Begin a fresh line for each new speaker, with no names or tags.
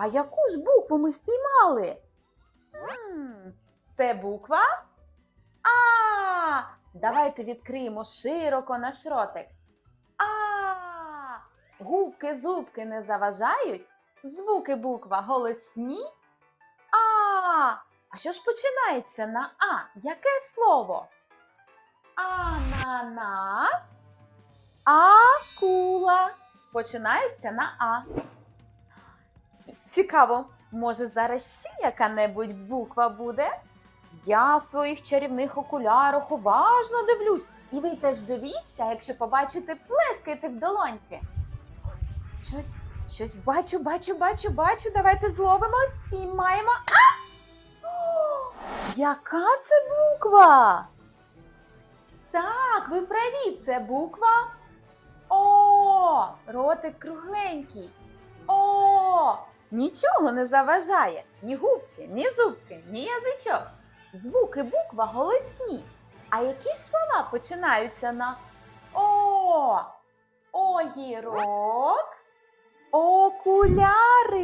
А яку ж букву ми спіймали? Це буква А. Давайте відкриємо широко наш ротик. А. Губки зубки не заважають? Звуки буква голосні? А. А що ж починається на А? Яке слово? Ананас. Акула. Починається на А. Цікаво, може зараз ще яка-небудь буква буде? Я в своїх чарівних окулярах уважно дивлюсь. І ви теж дивіться, якщо побачите, плескайте в долоньки. Щось, щось бачу, бачу, бачу, бачу. Давайте зловимо, спіймаємо. А! О, яка це буква? Так, ви праві, це буква О. Ротик кругленький. Нічого не заважає. Ні губки, ні зубки, ні язичок. Звуки буква голосні. А які ж слова починаються на О? Огірок, окуляри.